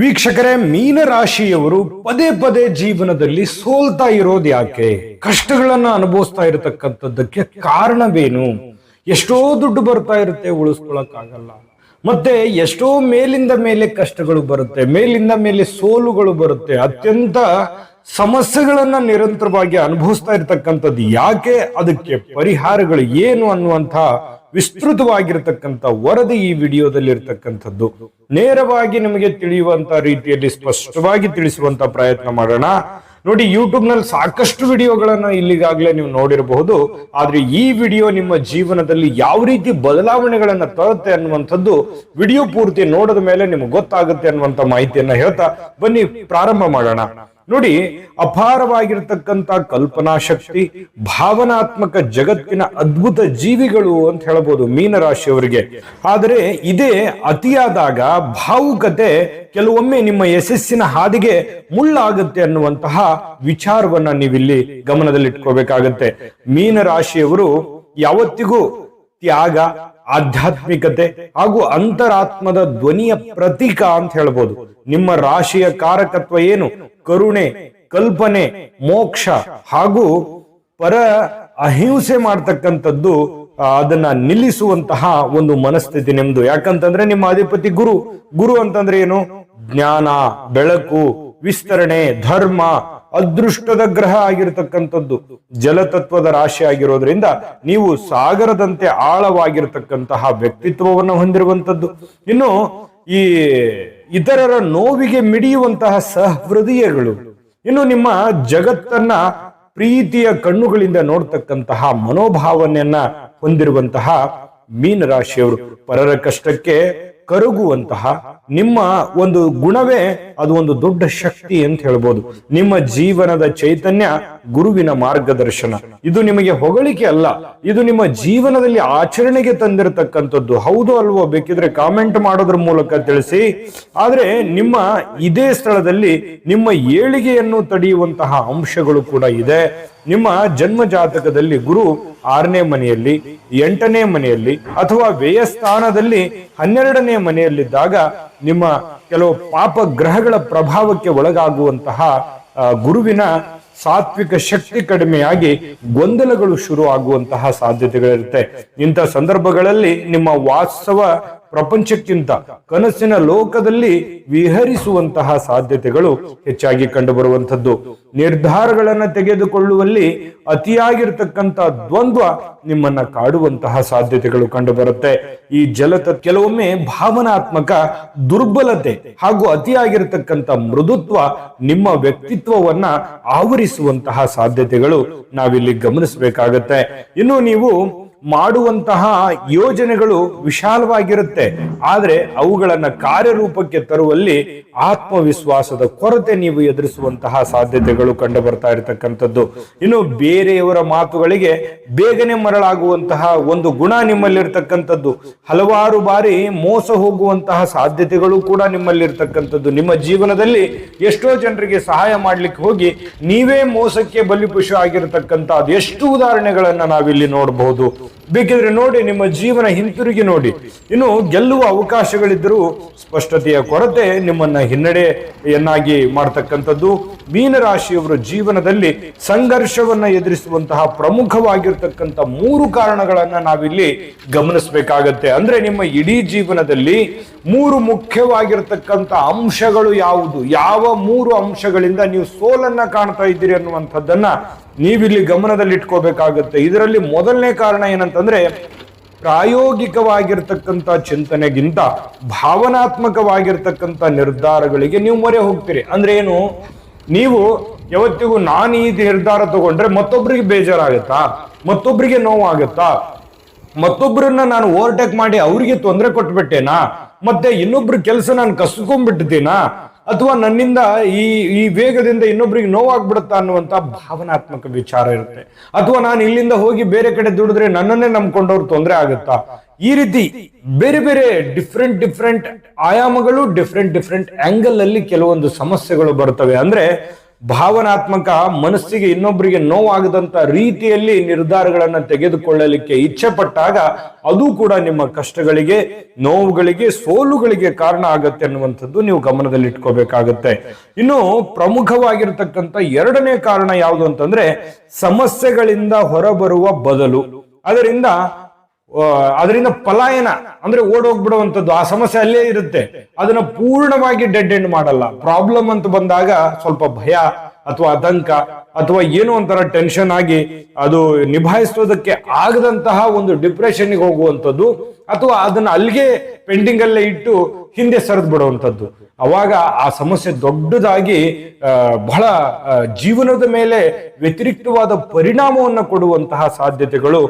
ವೀಕ್ಷಕರೇ, ಮೀನರಾಶಿಯವರು ಪದೇ ಪದೇ ಜೀವನದಲ್ಲಿ ಸೋಲ್ತಾ ಇರೋದು ಯಾಕೆ? ಕಷ್ಟಗಳನ್ನ ಅನುಭವಿಸ್ತಾ ಇರತಕ್ಕಂಥದ್ದಕ್ಕೆ ಕಾರಣವೇನು? ಎಷ್ಟೋ ದುಡ್ಡು ಬರ್ತಾ ಇರುತ್ತೆ, ಉಳಿಸ್ಕೊಳಕ್ಕಾಗಲ್ಲ. ಮತ್ತೆ ಎಷ್ಟೋ ಮೇಲಿಂದ ಮೇಲೆ ಕಷ್ಟಗಳು ಬರುತ್ತೆ, ಮೇಲಿಂದ ಮೇಲೆ ಸೋಲುಗಳು ಬರುತ್ತೆ, ಅತ್ಯಂತ ಸಮಸ್ಯೆಗಳನ್ನ ನಿರಂತರವಾಗಿ ಅನುಭವಿಸ್ತಾ ಇರತಕ್ಕಂಥದ್ದು ಯಾಕೆ? ಅದಕ್ಕೆ ಪರಿಹಾರಗಳು ಏನು ಅನ್ನುವಂಥ ವಿಸ್ತೃತವಾಗಿರ್ತಕ್ಕಂಥ ವರದಿ ಈ ವಿಡಿಯೋದಲ್ಲಿ ಇರ್ತಕ್ಕಂಥದ್ದು ನೇರವಾಗಿ ನಿಮಗೆ ತಿಳಿಯುವಂತ ರೀತಿಯಲ್ಲಿ ಸ್ಪಷ್ಟವಾಗಿ ತಿಳಿಸುವಂತ ಪ್ರಯತ್ನ ಮಾಡೋಣ. ನೋಡಿ ಯೂಟ್ಯೂಬ್ನಲ್ಲಿ ಸಾಕಷ್ಟು ವಿಡಿಯೋಗಳನ್ನ ಇಲ್ಲಿಗಾಗ್ಲೇ ನೀವು ನೋಡಿರಬಹುದು. ಆದ್ರೆ ಈ ವಿಡಿಯೋ ನಿಮ್ಮ ಜೀವನದಲ್ಲಿ ಯಾವ ರೀತಿ ಬದಲಾವಣೆಗಳನ್ನ ತರುತ್ತೆ ಅನ್ನುವಂಥದ್ದು ವಿಡಿಯೋ ಪೂರ್ತಿ ನೋಡಿದ ಮೇಲೆ ನಿಮ್ಗೆ ಗೊತ್ತಾಗುತ್ತೆ ಅನ್ನುವಂತ ಮಾಹಿತಿಯನ್ನ ಹೇಳ್ತಾ ಬನ್ನಿ, ಪ್ರಾರಂಭ ಮಾಡೋಣ. ನೋಡಿ, ಅಪಾರವಾಗಿರ್ತಕ್ಕಂಥ ಕಲ್ಪನಾ ಶಕ್ತಿ ಭಾವನಾತ್ಮಕ ಜಗತ್ತಿನ ಅದ್ಭುತ ಜೀವಿಗಳು ಅಂತ ಹೇಳ್ಬೋದು ಮೀನರಾಶಿಯವರಿಗೆ. ಆದರೆ ಇದೇ ಅತಿಯಾದಾಗ ಭಾವುಕತೆ ಕೆಲವೊಮ್ಮೆ ನಿಮ್ಮ ಯಶಸ್ಸಿನ ಹಾದಿಗೆ ಮುಳ್ಳಾಗುತ್ತೆ ಅನ್ನುವಂತಹ ವಿಚಾರವನ್ನ ನೀವಿಲ್ಲಿ ಗಮನದಲ್ಲಿಟ್ಕೋಬೇಕಾಗತ್ತೆ. ಮೀನರಾಶಿಯವರು ಯಾವತ್ತಿಗೂ ತ್ಯಾಗ ಆಧ್ಯಾತ್ಮಿಕತೆ ಹಾಗೂ ಅಂತರಾತ್ಮದ ಧ್ವನಿಯ ಪ್ರತೀಕ ಅಂತ ಹೇಳ್ಬೋದು. ನಿಮ್ಮ ರಾಶಿಯ ಕಾರಕತ್ವ ಏನು? ಕರುಣೆ, ಕಲ್ಪನೆ, ಮೋಕ್ಷ ಹಾಗೂ ಪರ ಅಹಿಂಸೆ ಮಾಡ್ತಕ್ಕಂಥದ್ದು ಅದನ್ನ ನಿಲ್ಲಿಸುವಂತಹ ಒಂದು ಮನಸ್ಥಿತಿ ನಿಮ್ದು. ಯಾಕಂತಂದ್ರೆ ನಿಮ್ಮ ಅಧಿಪತಿ ಗುರು. ಗುರು ಅಂತಂದ್ರೆ ಏನು? ಜ್ಞಾನ, ಬೆಳಕು, ವಿಸ್ತರಣೆ, ಧರ್ಮ ಅದೃಷ್ಟದ ಗ್ರಹ ಆಗಿರತಕ್ಕಂಥದ್ದು, ಜಲತತ್ವದ ರಾಶಿ ಆಗಿರೋದ್ರಿಂದ ನೀವು ಸಾಗರದಂತೆ ಆಳವಾಗಿರತಕ್ಕಂತಹ ವ್ಯಕ್ತಿತ್ವವನ್ನು ಹೊಂದಿರುವಂತದ್ದು ಇನ್ನು ಈ ಇತರರ ನೋವಿಗೆ ಮಿಡಿಯುವಂತಹ ಸಹೃದಯಗಳು, ಇನ್ನು ನಿಮ್ಮ ಜಗತ್ತನ್ನ ಪ್ರೀತಿಯ ಕಣ್ಣುಗಳಿಂದ ನೋಡ್ತಕ್ಕಂತಹ ಮನೋಭಾವನೆಯನ್ನ ಹೊಂದಿರುವಂತಹ ಮೀನರಾಶಿಯವರು ಪರರ ಕಷ್ಟಕ್ಕೆ ಕರಗುವಂತಹ ನಿಮ್ಮ ಒಂದು ಗುಣವೇ ಅದು ಒಂದು ದೊಡ್ಡ ಶಕ್ತಿ ಅಂತ ಹೇಳ್ಬೋದು. ನಿಮ್ಮ ಜೀವನದ ಚೈತನ್ಯ ಗುರುವಿನ ಮಾರ್ಗದರ್ಶನ. ಇದು ನಿಮಗೆ ಹೊಗಳಿಕೆ ಅಲ್ಲ. ಇದು ನಿಮ್ಮ ಜೀವನದಲ್ಲಿ ಆಚರಣೆಗೆ ತಂದಿರತಕ್ಕಂಥದ್ದು. ಹೌದು ಅಲ್ವೋ ಬೇಕಿದ್ರೆ ಕಾಮೆಂಟ್ ಮಾಡೋದ್ರ ಮೂಲಕ ತಿಳಿಸಿ. ಆದ್ರೆ ನಿಮ್ಮ ಇದೇ ಸ್ಥಳದಲ್ಲಿ ನಿಮ್ಮ ಏಳಿಗೆಯನ್ನು ತಡೆಯುವಂತಹ ಅಂಶಗಳು ಕೂಡ ಇದೆ. ನಿಮ್ಮ ಜನ್ಮ ಜಾತಕದಲ್ಲಿ ಗುರು ಆರನೇ ಮನೆಯಲ್ಲಿ, ಎಂಟನೇ ಮನೆಯಲ್ಲಿ ಅಥವಾ ವ್ಯಯ ಸ್ಥಾನದಲ್ಲಿ ಹನ್ನೆರಡನೇ ಮನೆಯಲ್ಲಿದ್ದಾಗ ನಿಮ್ಮ ಕೆಲವು ಪಾಪ ಗ್ರಹಗಳ ಪ್ರಭಾವಕ್ಕೆ ಒಳಗಾಗುವಂತಹ ಗುರುವಿನ ಸಾತ್ವಿಕ ಶಕ್ತಿ ಕಡಿಮೆಯಾಗಿ ಗೊಂದಲಗಳು ಶುರು ಆಗುವಂತಹ ಸಾಧ್ಯತೆಗಳಿರುತ್ತೆ. ಇಂಥ ಸಂದರ್ಭಗಳಲ್ಲಿ ನಿಮ್ಮ ವಾಸ್ತವ ಪ್ರಪಂಚಕ್ಕಿಂತ ಕನಸಿನ ಲೋಕದಲ್ಲಿ ವಿಹರಿಸುವಂತಹ ಸಾಧ್ಯತೆಗಳು ಹೆಚ್ಚಾಗಿ ಕಂಡುಬರುವಂಥದ್ದು. ನಿರ್ಧಾರಗಳನ್ನ ತೆಗೆದುಕೊಳ್ಳುವಲ್ಲಿ ಅತಿಯಾಗಿರ್ತಕ್ಕಂಥ ದ್ವಂದ್ವ ನಿಮ್ಮನ್ನ ಕಾಡುವಂತಹ ಸಾಧ್ಯತೆಗಳು ಕಂಡುಬರುತ್ತೆ. ಈ ಜಲತ ಕೆಲವೊಮ್ಮೆ ಭಾವನಾತ್ಮಕ ದುರ್ಬಲತೆ ಹಾಗೂ ಅತಿಯಾಗಿರ್ತಕ್ಕಂಥ ಮೃದುತ್ವ ನಿಮ್ಮ ವ್ಯಕ್ತಿತ್ವವನ್ನ ಆವರಿಸುವಂತಹ ಸಾಧ್ಯತೆಗಳು ನಾವಿಲ್ಲಿ ಗಮನಿಸಬೇಕಾಗತ್ತೆ. ಇನ್ನು ನೀವು ಮಾಡುವಂತಹ ಯೋಜನೆಗಳು ವಿಶಾಲವಾಗಿರುತ್ತೆ. ಆದರೆ ಅವುಗಳನ್ನು ಕಾರ್ಯರೂಪಕ್ಕೆ ತರುವಲ್ಲಿ ಆತ್ಮವಿಶ್ವಾಸದ ಕೊರತೆ ನೀವು ಎದುರಿಸುವಂತಹ ಸಾಧ್ಯತೆಗಳು ಕಂಡು ಬರ್ತಾ ಇರತಕ್ಕಂಥದ್ದು. ಇನ್ನು ಬೇರೆಯವರ ಮಾತುಗಳಿಗೆ ಬೇಗನೆ ಮರಳಾಗುವಂತಹ ಒಂದು ಗುಣ ನಿಮ್ಮಲ್ಲಿರ್ತಕ್ಕಂಥದ್ದು. ಹಲವಾರು ಬಾರಿ ಮೋಸ ಹೋಗುವಂತಹ ಸಾಧ್ಯತೆಗಳು ಕೂಡ ನಿಮ್ಮಲ್ಲಿರ್ತಕ್ಕಂಥದ್ದು. ನಿಮ್ಮ ಜೀವನದಲ್ಲಿ ಎಷ್ಟೋ ಜನರಿಗೆ ಸಹಾಯ ಮಾಡ್ಲಿಕ್ಕೆ ಹೋಗಿ ನೀವೇ ಮೋಸಕ್ಕೆ ಬಲಿಪುಷ ಆಗಿರತಕ್ಕಂಥ ಎಷ್ಟು ಉದಾಹರಣೆಗಳನ್ನ ನಾವಿಲ್ಲಿ ನೋಡಬಹುದು ಬೇಕಿದ್ರೆ ನೋಡಿ, ನಿಮ್ಮ ಜೀವನ ಹಿಂತಿರುಗಿ ನೋಡಿ. ಇನ್ನು ಗೆಲ್ಲುವ ಅವಕಾಶಗಳಿದ್ದರೂ ಸ್ಪಷ್ಟತೆಯ ಕೊರತೆ ನಿಮ್ಮನ್ನ ಹಿನ್ನಡೆಯನ್ನಾಗಿ ಮಾಡ್ತಕ್ಕಂಥದ್ದು. ಮೀನರಾಶಿಯವರ ಜೀವನದಲ್ಲಿ ಸಂಘರ್ಷವನ್ನ ಎದುರಿಸುವಂತಹ ಪ್ರಮುಖವಾಗಿರ್ತಕ್ಕಂಥ ಮೂರು ಕಾರಣಗಳನ್ನ ನಾವಿಲ್ಲಿ ಗಮನಿಸಬೇಕಾಗತ್ತೆ. ಅಂದ್ರೆ ನಿಮ್ಮ ಇಡೀ ಜೀವನದಲ್ಲಿ ಮೂರು ಮುಖ್ಯವಾಗಿರ್ತಕ್ಕಂಥ ಅಂಶಗಳು ಯಾವುದು? ಯಾವ ಮೂರು ಅಂಶಗಳಿಂದ ನೀವು ಸೋಲನ್ನ ಕಾಣ್ತಾ ಇದ್ದೀರಿ ಅನ್ನುವಂಥದ್ದನ್ನ ನೀವಿಲ್ಲಿ ಗಮನದಲ್ಲಿಟ್ಕೋಬೇಕಾಗತ್ತೆ. ಇದರಲ್ಲಿ ಮೊದಲನೇ ಕಾರಣ ಏನಂತಂದ್ರೆ, ಪ್ರಾಯೋಗಿಕವಾಗಿರ್ತಕ್ಕಂಥ ಚಿಂತನೆಗಿಂತ ಭಾವನಾತ್ಮಕವಾಗಿರ್ತಕ್ಕಂಥ ನಿರ್ಧಾರಗಳಿಗೆ ನೀವು ಮೊರೆ ಹೋಗ್ತೀರಿ. ಅಂದ್ರೆ ಏನು? ನೀವು ಯಾವತ್ತಿಗೂ ನಾನು ಈ ನಿರ್ಧಾರ ತಗೊಂಡ್ರೆ ಮತ್ತೊಬ್ಬರಿಗೆ ಬೇಜಾರಾಗುತ್ತಾ? ಮತ್ತೊಬ್ಬರಿಗೆ ನೋವಾಗುತ್ತಾ? ಮತ್ತೊಬ್ಬರನ್ನ ನಾನು ಓವರ್ಟೇಕ್ ಮಾಡಿ ಅವರಿಗೆ ತೊಂದರೆ ಕೊಟ್ಬಿಟ್ಟೇನಾ? ಮತ್ತೆ ಇನ್ನೊಬ್ರ ಕೆಲಸ ನಾನು ಕಸ್ಕೊಂಡ್ಬಿಟ್ಟಿದ್ದೀನಾ? ಅಥವಾ ನನ್ನಿಂದ ಈ ಈ ವೇಗದಿಂದ ಇನ್ನೊಬ್ಬರಿಗೆ ನೋವಾಗ್ಬಿಡುತ್ತಾ ಅನ್ನುವಂತ ಭಾವನಾತ್ಮಕ ವಿಚಾರ ಇರುತ್ತೆ. ಅಥವಾ ನಾನು ಇಲ್ಲಿಂದ ಹೋಗಿ ಬೇರೆ ಕಡೆ ದುಡಿದ್ರೆ ನನ್ನನ್ನೇ ನಂಬ್ಕೊಂಡವ್ರು ತೊಂದರೆ ಆಗುತ್ತಾ? ಈ ರೀತಿ ಬೇರೆ ಬೇರೆ ಡಿಫ್ರೆಂಟ್ ಡಿಫ್ರೆಂಟ್ ಆಯಾಮಗಳು ಡಿಫ್ರೆಂಟ್ ಡಿಫ್ರೆಂಟ್ ಆಂಗಲ್ ಅಲ್ಲಿ ಕೆಲವೊಂದು ಸಮಸ್ಯೆಗಳು ಬರ್ತವೆ. ಅಂದ್ರೆ ಭಾವನಾತ್ಮಕ ಮನಸ್ಸಿಗೆ ಇನ್ನೊಬ್ಬರಿಗೆ ನೋವಾಗದಂತ ರೀತಿಯಲ್ಲಿ ನಿರ್ಧಾರಗಳನ್ನು ತೆಗೆದುಕೊಳ್ಳಲಿಕ್ಕೆ ಇಚ್ಛೆ ಪಟ್ಟಾಗ ಅದು ಕೂಡ ನಿಮ್ಮ ಕಷ್ಟಗಳಿಗೆ, ನೋವುಗಳಿಗೆ, ಸೋಲುಗಳಿಗೆ ಕಾರಣ ಆಗತ್ತೆ ಅನ್ನುವಂಥದ್ದು ನೀವು ಗಮನದಲ್ಲಿ ಇಟ್ಕೋಬೇಕಾಗತ್ತೆ. ಇನ್ನು ಪ್ರಮುಖವಾಗಿರ್ತಕ್ಕಂಥ ಎರಡನೇ ಕಾರಣ ಯಾವುದು ಅಂತಂದ್ರೆ ಸಮಸ್ಯೆಗಳಿಂದ ಹೊರಬರುವ ಬದಲು. ಅದರಿಂದ ಅದರಿಂದ ಪಲಾಯನ, ಅಂದ್ರೆ ಓಡೋಗ್ಬಿಡುವಂಥದ್ದು, ಆ ಸಮಸ್ಯೆ ಅಲ್ಲೇ ಇರುತ್ತೆ. ಅದನ್ನ ಪೂರ್ಣವಾಗಿ ಡೆಡ್ ಎಂಡ್ ಮಾಡಲ್ಲ. ಪ್ರಾಬ್ಲಮ್ ಅಂತ ಬಂದಾಗ ಸ್ವಲ್ಪ ಭಯ ಅಥವಾ ಆತಂಕ ಅಥವಾ ಏನೋ ಒಂಥರ ಟೆನ್ಷನ್ ಆಗಿ ಅದು ನಿಭಾಯಿಸೋದಕ್ಕೆ ಆಗದಂತಹ ಒಂದು ಡಿಪ್ರೆಷನ್ಗೆ ಹೋಗುವಂಥದ್ದು ಅಥವಾ ಅದನ್ನ ಅಲ್ಲಿಗೆ ಪೆಂಡಿಂಗ್ ಅಲ್ಲೇ ಇಟ್ಟು ಹಿಂದೆ ಸರಿದು ಬಿಡುವಂಥದ್ದು. ಅವಾಗ ಆ ಸಮಸ್ಯೆ ದೊಡ್ಡದಾಗಿ ಬಹಳ ಜೀವನದ ಮೇಲೆ ವ್ಯತಿರಿಕ್ತವಾದ ಪರಿಣಾಮವನ್ನು ಕೊಡುವಂತಹ ಸಾಧ್ಯತೆಗಳು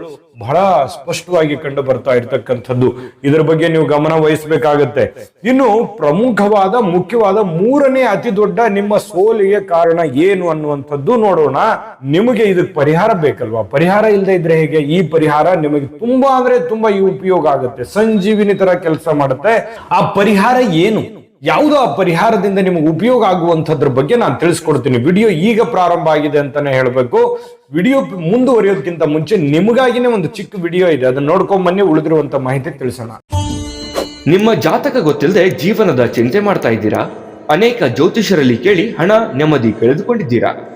ಬಹಳ ಸ್ಪಷ್ಟವಾಗಿ ಕಂಡು ಬರ್ತಾ ಇರತಕ್ಕಂಥದ್ದು. ಇದರ ಬಗ್ಗೆ ನೀವು ಗಮನ ವಹಿಸಬೇಕಾಗತ್ತೆ. ಇನ್ನು ಪ್ರಮುಖವಾದ, ಮುಖ್ಯವಾದ ಮೂರನೇ ಅತಿ ದೊಡ್ಡ ನಿಮ್ಮ ಸೋಲಿಗೆ ಕಾರಣ ಏನು ಅನ್ನುವಂಥದ್ದು ನೋಡೋಣ. ನಿಮಗೆ ಇದಕ್ಕೆ ಪರಿಹಾರ ಬೇಕಲ್ವಾ? ಪರಿಹಾರ ಇಲ್ಲದೆ ಇದ್ರೆ ಹೇಗೆ? ಈ ಪರಿಹಾರ ನಿಮಗೆ ತುಂಬಾ ಅಂದ್ರೆ ತುಂಬಾ ಈ ಉಪಯೋಗ ಆಗುತ್ತೆ. ಸಂಜೀವಿನಿ ತರ ಕೆಲಸ ಮಾಡುತ್ತೆ. ಆ ಪರಿಹಾರ ಏನು? ಯಾವುದೋ ಆ ಪರಿಹಾರದಿಂದ ನಿಮಗೆ ಉಪಯೋಗ ಆಗುವಂಥದ್ರ ಬಗ್ಗೆ ನಾನು ತಿಳಿಸ್ಕೊಡ್ತೀನಿ. ವಿಡಿಯೋ ಈಗ ಪ್ರಾರಂಭ ಆಗಿದೆ ಅಂತಾನೆ ಹೇಳ್ಬೇಕು. ವಿಡಿಯೋ ಮುಂದುವರಿಯೋದಕ್ಕಿಂತ ಮುಂಚೆ ನಿಮಗಾಗಿನೇ ಒಂದು ಚಿಕ್ಕ ವಿಡಿಯೋ ಇದೆ. ಅದನ್ನ ನೋಡ್ಕೊಂಡ್ ಬನ್ನಿ, ಉಳಿದಿರುವಂತ ಮಾಹಿತಿ ತಿಳಿಸೋಣ. ನಿಮ್ಮ ಜಾತಕ ಗೊತ್ತಿಲ್ಲದೆ ಜೀವನದ ಚಿಂತೆ ಮಾಡ್ತಾ ಇದ್ದೀರಾ? ಅನೇಕ ಜ್ಯೋತಿಷರಲ್ಲಿ ಕೇಳಿ ಹಣ ನೆಮ್ಮದಿ ಕಳೆದುಕೊಂಡಿದ್ದೀರಾ?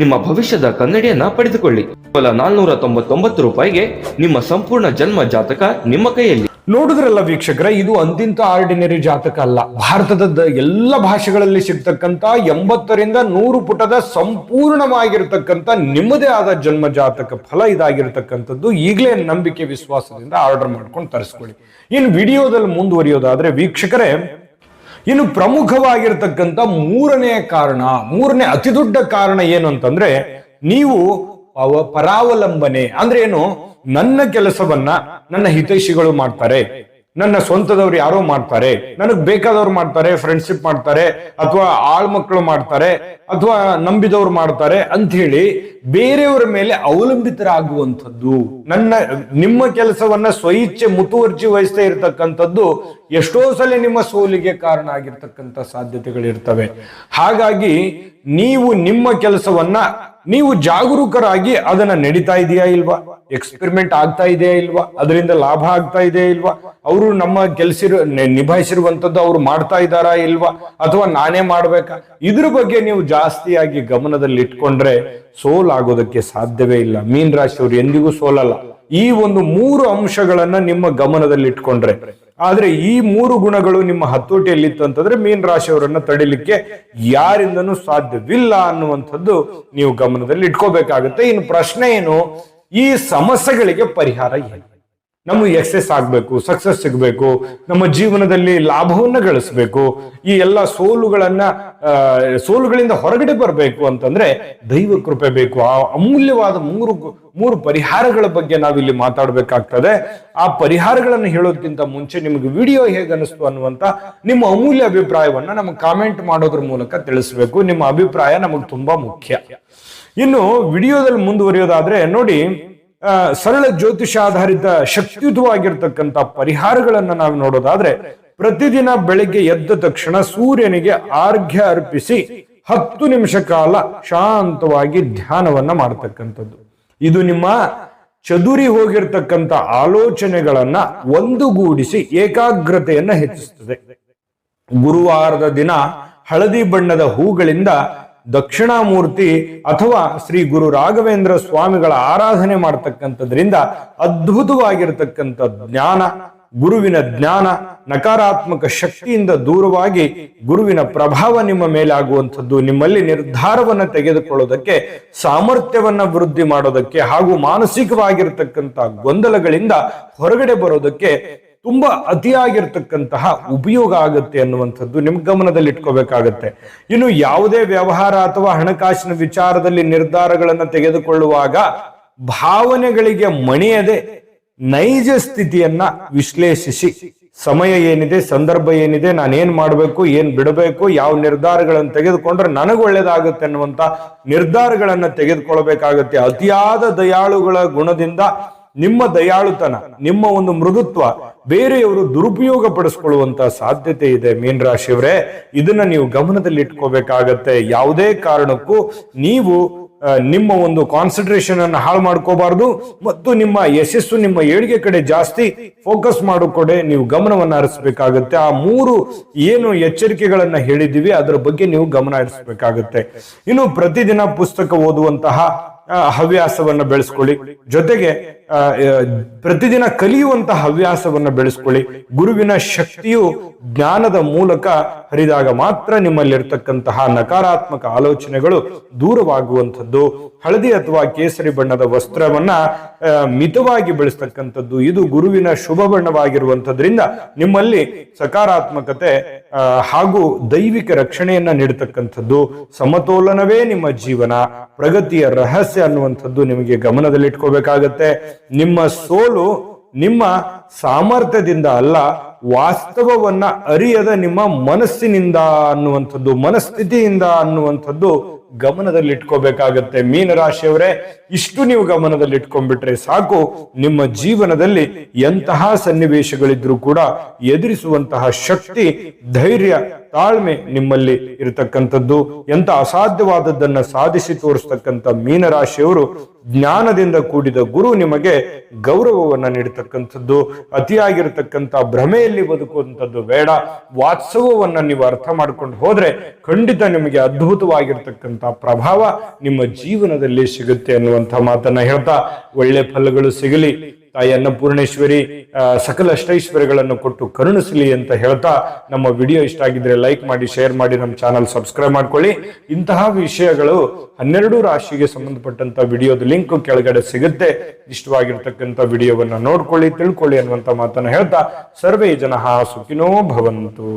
ನಿಮ್ಮ ಭವಿಷ್ಯದ ಕನ್ನಡಿಯನ್ನ ಪಡೆದುಕೊಳ್ಳಿ. ಕೇವಲ ನಾಲ್ನೂರ ತೊಂಬತ್ತೊಂಬತ್ತು ರೂಪಾಯಿಗೆ ನಿಮ್ಮ ಸಂಪೂರ್ಣ ಜನ್ಮ ಜಾತಕ ನಿಮ್ಮ ಕೈಯಲ್ಲಿ. ನೋಡಿದ್ರಲ್ಲ ವೀಕ್ಷಕರ, ಇದು ಅಂತಿಂತ ಆರ್ಡಿನರಿ ಜಾತಕ ಅಲ್ಲ. ಭಾರತದ ಎಲ್ಲ ಭಾಷೆಗಳಲ್ಲಿ ಸಿಗ್ತಕ್ಕಂತ ಎಂಬತ್ತರಿಂದ ನೂರು ಪುಟದ ಸಂಪೂರ್ಣವಾಗಿರ್ತಕ್ಕಂಥ ನಿಮ್ಮದೇ ಆದ ಜನ್ಮ ಜಾತಕ ಫಲ ಇದಾಗಿರ್ತಕ್ಕಂಥದ್ದು ಈಗಲೇ ನಂಬಿಕೆ, ವಿಶ್ವಾಸದಿಂದ ಆರ್ಡರ್ ಮಾಡ್ಕೊಂಡು ತರಿಸ್ಕೊಳ್ಳಿ. ಇನ್ನು ವಿಡಿಯೋದಲ್ಲಿ ಮುಂದುವರಿಯೋದಾದ್ರೆ ವೀಕ್ಷಕರೇ ಇನ್ನು ಪ್ರಮುಖವಾಗಿರ್ತಕ್ಕಂಥ ಮೂರನೇ ಕಾರಣ, ಮೂರನೇ ಅತಿ ದೊಡ್ಡ ಕಾರಣ ಏನು ಅಂತಂದ್ರೆ ನೀವು ಪರಾವಲಂಬನೆ ಅಂದ್ರೆ ಏನು, ನನ್ನ ಕೆಲಸವನ್ನ ನನ್ನ ಹಿತೈಷಿಗಳು ಮಾಡ್ತಾರೆ. ನನ್ನ ಸ್ವಂತದವ್ರು ಯಾರೋ ಮಾಡ್ತಾರೆ. ನನಗ್ ಬೇಕಾದವ್ರು ಮಾಡ್ತಾರೆ ಫ್ರೆಂಡ್ಶಿಪ್ ಮಾಡ್ತಾರೆ, ಅಥವಾ ಆಳ್ಮಕ್ಳು ಮಾಡ್ತಾರೆ, ಅಥವಾ ನಂಬಿದವ್ರು ಮಾಡ್ತಾರೆ ಅಂತ ಹೇಳಿ ಬೇರೆಯವರ ಮೇಲೆ ಅವಲಂಬಿತರಾಗುವಂಥದ್ದು, ನನ್ನ, ನಿಮ್ಮ ಕೆಲಸವನ್ನ ಸ್ವಇಚ್ಛೆ ಮುತುವರ್ಜಿ ವಹಿಸ್ತಾ ಇರತಕ್ಕಂಥದ್ದು ಎಷ್ಟೋ ಸಲ ನಿಮ್ಮ ಸೋಲಿಗೆ ಕಾರಣ ಆಗಿರ್ತಕ್ಕಂಥ ಸಾಧ್ಯತೆಗಳಿರ್ತವೆ. ಹಾಗಾಗಿ ನೀವು ನಿಮ್ಮ ಕೆಲಸವನ್ನ ನೀವು ಜಾಗರೂಕರಾಗಿ ಅದನ್ನ ನಡೀತಾ ಇದೆಯಾ ಇಲ್ವಾ? ಎಕ್ಸ್ಪೆರಿಮೆಂಟ್ ಆಗ್ತಾ ಇದೆಯಾ ಇಲ್ವಾ? ಅದರಿಂದ ಲಾಭ ಆಗ್ತಾ ಇದೆಯಾ ಇಲ್ವಾ? ಅವರು ನಮ್ಮ ಕೆಲಸಿರು ನಿಭಾಯಿಸಿರುವಂತದ್ದು ಅವ್ರು ಮಾಡ್ತಾ ಇದ್ದಾರಾ ಇಲ್ವಾ? ಅಥವಾ ನಾನೇ ಮಾಡ್ಬೇಕಾ? ಇದ್ರ ಬಗ್ಗೆ ನೀವು ಜಾಸ್ತಿಯಾಗಿ ಗಮನದಲ್ಲಿ ಇಟ್ಕೊಂಡ್ರೆ ಸೋಲಾಗೋದಕ್ಕೆ ಸಾಧ್ಯವೇ ಇಲ್ಲ. ಮೀನ್ ರಾಶಿಯವರು ಎಂದಿಗೂ ಸೋಲಲ್ಲ. ಈ ಒಂದು ಮೂರು ಅಂಶಗಳನ್ನ ನಿಮ್ಮ ಗಮನದಲ್ಲಿ ಇಟ್ಕೊಂಡ್ರೆ ಆದ್ರೆ ಈ ಮೂರು ಗುಣಗಳು ನಿಮ್ಮ ಹತೋಟಿಯಲ್ಲಿತ್ತು ಅಂತಂದ್ರೆ ಮೀನ್ ರಾಶಿಯವರನ್ನ ತಡಿಲಿಕ್ಕೆ ಯಾರಿಂದನೂ ಸಾಧ್ಯವಿಲ್ಲ ಅನ್ನುವಂಥದ್ದು ನೀವು ಗಮನದಲ್ಲಿ ಇಟ್ಕೋಬೇಕಾಗುತ್ತೆ ಇನ್ನು ಪ್ರಶ್ನೆ ಏನು? ಈ ಸಮಸ್ಯೆಗಳಿಗೆ ಪರಿಹಾರ ಏನು? ನಮಗೆ ಎಕ್ಸೆಸ್ ಆಗಬೇಕು, ಸಕ್ಸಸ್ ಸಿಗಬೇಕು, ನಮ್ಮ ಜೀವನದಲ್ಲಿ ಲಾಭವನ್ನು ಗಳಿಸ್ಬೇಕು, ಈ ಎಲ್ಲ ಸೋಲುಗಳನ್ನ ಸೋಲುಗಳಿಂದ ಹೊರಗಡೆ ಬರಬೇಕು ಅಂತಂದ್ರೆ ದೈವ ಕೃಪೆ ಬೇಕು. ಆ ಅಮೂಲ್ಯವಾದ ಮೂರು ಮೂರು ಪರಿಹಾರಗಳ ಬಗ್ಗೆ ನಾವಿಲ್ಲಿ ಮಾತಾಡಬೇಕಾಗ್ತದೆ. ಆ ಪರಿಹಾರಗಳನ್ನು ಹೇಳೋದಕ್ಕಿಂತ ಮುಂಚೆ ನಿಮಗೆ ವಿಡಿಯೋ ಹೇಗೆ ಅನ್ನುವಂತ ನಿಮ್ಮ ಅಮೂಲ್ಯ ಅಭಿಪ್ರಾಯವನ್ನ ನಮಗೆ ಕಾಮೆಂಟ್ ಮಾಡೋದ್ರ ಮೂಲಕ ತಿಳಿಸ್ಬೇಕು. ನಿಮ್ಮ ಅಭಿಪ್ರಾಯ ನಮಗೆ ತುಂಬಾ ಮುಖ್ಯ. ಇನ್ನು ವಿಡಿಯೋದಲ್ಲಿ ಮುಂದುವರಿಯೋದಾದ್ರೆ ನೋಡಿ ಸರಳ ಜ್ಯೋತಿಷ ಆಧಾರಿತ ಶಕ್ತಿಯುತವಾಗಿರ್ತಕ್ಕಂಥ ಪರಿಹಾರಗಳನ್ನ ನಾವು ನೋಡೋದಾದ್ರೆ ಪ್ರತಿದಿನ ಬೆಳಿಗ್ಗೆ ಎದ್ದ ತಕ್ಷಣ ಸೂರ್ಯನಿಗೆ ಆರ್ಘ್ಯ ಅರ್ಪಿಸಿ ಹತ್ತು ನಿಮಿಷ ಕಾಲ ಶಾಂತವಾಗಿ ಧ್ಯಾನವನ್ನ ಮಾಡತಕ್ಕಂಥದ್ದು. ಇದು ನಿಮ್ಮ ಚದುರಿ ಹೋಗಿರ್ತಕ್ಕಂಥ ಆಲೋಚನೆಗಳನ್ನ ಒಂದುಗೂಡಿಸಿ ಏಕಾಗ್ರತೆಯನ್ನ ಹೆಚ್ಚಿಸುತ್ತದೆ ಗುರುವಾರದ ದಿನ ಹಳದಿ ಬಣ್ಣದ ಹೂಗಳಿಂದ ದಕ್ಷಿಣಾಮೂರ್ತಿ ಅಥವಾ ಶ್ರೀ ಗುರು ರಾಘವೇಂದ್ರ ಸ್ವಾಮಿಗಳ ಆರಾಧನೆ ಮಾಡತಕ್ಕಂಥದ್ರಿಂದ ಅದ್ಭುತವಾಗಿರತಕ್ಕಂಥ ಜ್ಞಾನ, ಗುರುವಿನ ಜ್ಞಾನ, ನಕಾರಾತ್ಮಕ ಶಕ್ತಿಯಿಂದ ದೂರವಾಗಿ ಗುರುವಿನ ಪ್ರಭಾವ ನಿಮ್ಮ ಮೇಲಾಗುವಂಥದ್ದು, ನಿಮ್ಮಲ್ಲಿ ನಿರ್ಧಾರವನ್ನು ತೆಗೆದುಕೊಳ್ಳೋದಕ್ಕೆ, ಸಾಮರ್ಥ್ಯವನ್ನು ವೃದ್ಧಿ ಮಾಡೋದಕ್ಕೆ ಹಾಗೂ ಮಾನಸಿಕವಾಗಿರತಕ್ಕಂಥ ಗೊಂದಲಗಳಿಂದ ಹೊರಗಡೆ ಬರೋದಕ್ಕೆ ತುಂಬಾ ಅತಿಯಾಗಿರ್ತಕ್ಕಂತಹ ಉಪಯೋಗ ಆಗುತ್ತೆ ಅನ್ನುವಂಥದ್ದು ನಿಮ್ ಗಮನದಲ್ಲಿ ಇಟ್ಕೋಬೇಕಾಗತ್ತೆ. ಇನ್ನು ಯಾವುದೇ ವ್ಯವಹಾರ ಅಥವಾ ಹಣಕಾಸಿನ ವಿಚಾರದಲ್ಲಿ ನಿರ್ಧಾರಗಳನ್ನು ತೆಗೆದುಕೊಳ್ಳುವಾಗ ಭಾವನೆಗಳಿಗೆ ಮಣಿಯದೆ ನೈಜ ಸ್ಥಿತಿಯನ್ನ ವಿಶ್ಲೇಷಿಸಿ. ಸಮಯ ಏನಿದೆ, ಸಂದರ್ಭ ಏನಿದೆ ನಾನು ಏನ್ ಮಾಡಬೇಕು, ಏನ್ ಬಿಡಬೇಕು, ಯಾವ ನಿರ್ಧಾರಗಳನ್ನು ತೆಗೆದುಕೊಂಡ್ರೆ ನನಗೆ ಒಳ್ಳೇದಾಗುತ್ತೆ ಅನ್ನುವಂತ ನಿರ್ಧಾರಗಳನ್ನು ತೆಗೆದುಕೊಳ್ಬೇಕಾಗತ್ತೆ ಅತಿಯಾದ ದಯಾಳುಗಳ ಗುಣದಿಂದ ನಿಮ್ಮ ದಯಾಳುತನ, ನಿಮ್ಮ ಒಂದು ಮೃದುತ್ವ ಬೇರೆಯವರು ದುರುಪಯೋಗ ಪಡಿಸ್ಕೊಳ್ಳುವಂತ ಸಾಧ್ಯತೆ ಇದೆ ಮೀನ್ ರಾಶಿಯವರೇ ಇದನ್ನ ನೀವು ಗಮನದಲ್ಲಿ ಇಟ್ಕೋಬೇಕಾಗತ್ತೆ. ಯಾವುದೇ ಕಾರಣಕ್ಕೂ ನೀವು ನಿಮ್ಮ ಒಂದು ಕಾನ್ಸಂಟ್ರೇಷನ್ ಅನ್ನು ಹಾಳು ಮಾಡ್ಕೋಬಾರ್ದು ಮತ್ತು ನಿಮ್ಮ ಯಶಸ್ಸು ನಿಮ್ಮ ಏಳಿಗೆ ಕಡೆ ಜಾಸ್ತಿ ಫೋಕಸ್ ಮಾಡೋ ನೀವು ಗಮನವನ್ನು ಹರಿಸಬೇಕಾಗತ್ತೆ. ಆ ಮೂರು ಏನು ಎಚ್ಚರಿಕೆಗಳನ್ನ ಹೇಳಿದ್ದೀವಿ, ಅದರ ಬಗ್ಗೆ ನೀವು ಗಮನ ಹರಿಸಬೇಕಾಗತ್ತೆ. ಇನ್ನು ಪ್ರತಿದಿನ ಪುಸ್ತಕ ಓದುವಂತಹ ಹವ್ಯಾಸವನ್ನು ಬೆಳೆಸ್ಕೊಳ್ಳಿ. ಜೊತೆಗೆ ಪ್ರತಿದಿನ ಕಲಿಯುವಂತಹ ಹವ್ಯಾಸವನ್ನ ಬೆಳೆಸ್ಕೊಳ್ಳಿ. ಗುರುವಿನ ಶಕ್ತಿಯು ಜ್ಞಾನದ ಮೂಲಕ ಹರಿದಾಗ ಮಾತ್ರ ನಿಮ್ಮಲ್ಲಿರ್ತಕ್ಕಂತಹ ನಕಾರಾತ್ಮಕ ಆಲೋಚನೆಗಳು ದೂರವಾಗುವಂಥದ್ದು. ಹಳದಿ ಅಥವಾ ಕೇಸರಿ ಬಣ್ಣದ ವಸ್ತ್ರವನ್ನ ಮಿತವಾಗಿ ಬೆಳೆಸ್ತಕ್ಕಂಥದ್ದು. ಇದು ಗುರುವಿನ ಶುಭ ಬಣ್ಣವಾಗಿರುವಂಥದ್ರಿಂದ ನಿಮ್ಮಲ್ಲಿ ಸಕಾರಾತ್ಮಕತೆ ಹಾಗೂ ದೈವಿಕ ರಕ್ಷಣೆಯನ್ನ ನೀಡತಕ್ಕಂಥದ್ದು. ಸಮತೋಲನವೇ ನಿಮ್ಮ ಜೀವನ. ಪ್ರಗತಿಯ ರಹಸ್ಯ ಅನ್ನುವಂಥದ್ದು ನಿಮಗೆ ಗಮನದಲ್ಲಿಟ್ಕೋಬೇಕಾಗತ್ತೆ. ನಿಮ್ಮ ಸೋಲು ನಿಮ್ಮ ಸಾಮರ್ಥ್ಯದಿಂದ ಅಲ್ಲ ವಾಸ್ತವವನ್ನ ಅರಿಯದ ನಿಮ್ಮ ಮನಸ್ಸಿನಿಂದ ಅನ್ನುವಂಥದ್ದು ಮನಸ್ಥಿತಿಯಿಂದ ಅನ್ನುವಂಥದ್ದು ಗಮನದಲ್ಲಿ ಇಟ್ಕೋಬೇಕಾಗತ್ತೆ ಮೀನರಾಶಿಯವರೇ, ಇಷ್ಟು ನೀವು ಗಮನದಲ್ಲಿ ಇಟ್ಕೊಂಡ್ಬಿಟ್ರೆ ಸಾಕು. ನಿಮ್ಮ ಜೀವನದಲ್ಲಿ ಎಂತಹ ಸನ್ನಿವೇಶಗಳಿದ್ರೂ ಕೂಡ ಎದುರಿಸುವಂತಹ ಶಕ್ತಿ, ಧೈರ್ಯ, ತಾಳ್ಮೆ ನಿಮ್ಮಲ್ಲಿ ಇರತಕ್ಕಂಥದ್ದು. ಎಂತ ಅಸಾಧ್ಯವಾದದ್ದನ್ನ ಸಾಧಿಸಿ ತೋರಿಸ್ತಕ್ಕಂಥ ಮೀನರಾಶಿಯವರು ಜ್ಞಾನದಿಂದ ಕೂಡಿದ ಗುರು ನಿಮಗೆ ಗೌರವವನ್ನ ನೀಡತಕ್ಕಂಥದ್ದು. ಅತಿಯಾಗಿರ್ತಕ್ಕಂಥ ಭ್ರಮೆಯಲ್ಲಿ ಬದುಕುವಂಥದ್ದು ಬೇಡ. ವಾತ್ಸವವನ್ನ ನೀವು ಅರ್ಥ ಮಾಡ್ಕೊಂಡು ಹೋದ್ರೆ ಖಂಡಿತ ನಿಮಗೆ ಅದ್ಭುತವಾಗಿರ್ತಕ್ಕಂಥ ಪ್ರಭಾವ ನಿಮ್ಮ ಜೀವನದಲ್ಲಿ ಸಿಗುತ್ತೆ ಅನ್ನುವಂಥ ಮಾತನ್ನ ಹೇಳ್ತಾ ಒಳ್ಳೆ ಫಲಗಳು ಸಿಗಲಿ. ತಾಯಿ ಅನ್ನಪೂರ್ಣೇಶ್ವರಿ ಸಕಲ ಅಷ್ಟೈಶ್ವರ್ಯಗಳನ್ನು ಕೊಟ್ಟು ಕರುಣಿಸಲಿ ಅಂತ ಹೇಳ್ತಾ ನಮ್ಮ ವಿಡಿಯೋ ಇಷ್ಟ ಆಗಿದ್ರೆ ಲೈಕ್ ಮಾಡಿ, ಶೇರ್ ಮಾಡಿ, ನಮ್ಮ ಚಾನಲ್ ಸಬ್ಸ್ಕ್ರೈಬ್ ಮಾಡ್ಕೊಳ್ಳಿ. ಇಂತಹ ವಿಷಯಗಳು ಹನ್ನೆರಡು ರಾಶಿಗೆ ಸಂಬಂಧಪಟ್ಟಂತ ವಿಡಿಯೋದ ಲಿಂಕ್ ಕೆಳಗಡೆ ಸಿಗುತ್ತೆ. ಇಷ್ಟವಾಗಿರ್ತಕ್ಕಂಥ ವಿಡಿಯೋವನ್ನ ನೋಡ್ಕೊಳ್ಳಿ, ತಿಳ್ಕೊಳ್ಳಿ ಅನ್ನುವಂಥ ಮಾತನ್ನ ಹೇಳ್ತಾ ಸರ್ವೇ ಜನ ಸುಖಿನೋ ಭವಂತು.